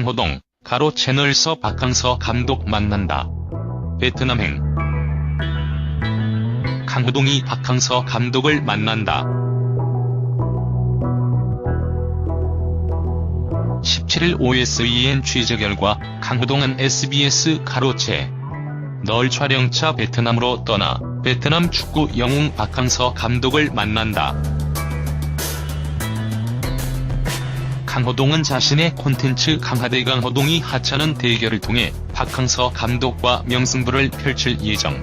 강호동, 가로 채널서 박항서 감독 만난다. 베트남행 강호동이 박항서 감독을 만난다. 17일 OSEN 취재 결과 강호동은 SBS 가로채 널 촬영차 베트남으로 떠나 베트남 축구 영웅 박항서 감독을 만난다. 강호동은 자신의 콘텐츠 강하대 강 호동이 하찮은 대결을 통해 박항서 감독과 명승부를 펼칠 예정.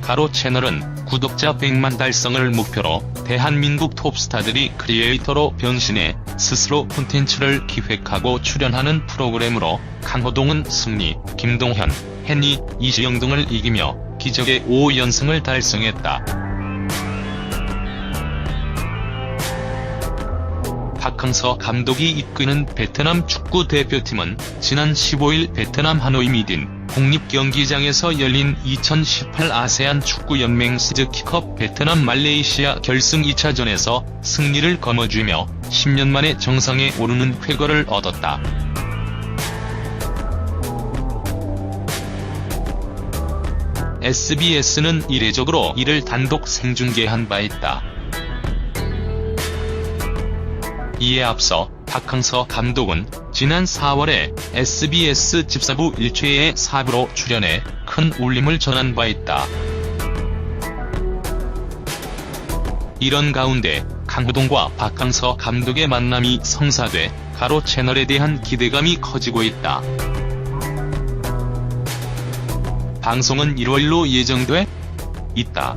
가로 채널은 구독자 100만 달성을 목표로 대한민국 톱스타들이 크리에이터로 변신해 스스로 콘텐츠를 기획하고 출연하는 프로그램으로 강호동은 승리, 김동현, 헨리, 이지영 등을 이기며 기적의 5연승을 달성했다. 박항서 감독이 이끄는 베트남 축구 대표팀은 지난 15일 베트남 하노이 미딘 국립경기장에서 열린 2018 아세안 축구연맹 시즈키컵 베트남 말레이시아 결승 2차전에서 승리를 거머쥐며 10년 만에 정상에 오르는 쾌거를 얻었다. SBS는 이례적으로 이를 단독 생중계한 바 있다. 이에 앞서 박항서 감독은 지난 4월에 SBS 집사부 1최의 사부로 출연해 큰 울림을 전한 바 있다. 이런 가운데 강호동과 박항서 감독의 만남이 성사돼 가로 채널에 대한 기대감이 커지고 있다. 방송은 1월로 예정돼 있다.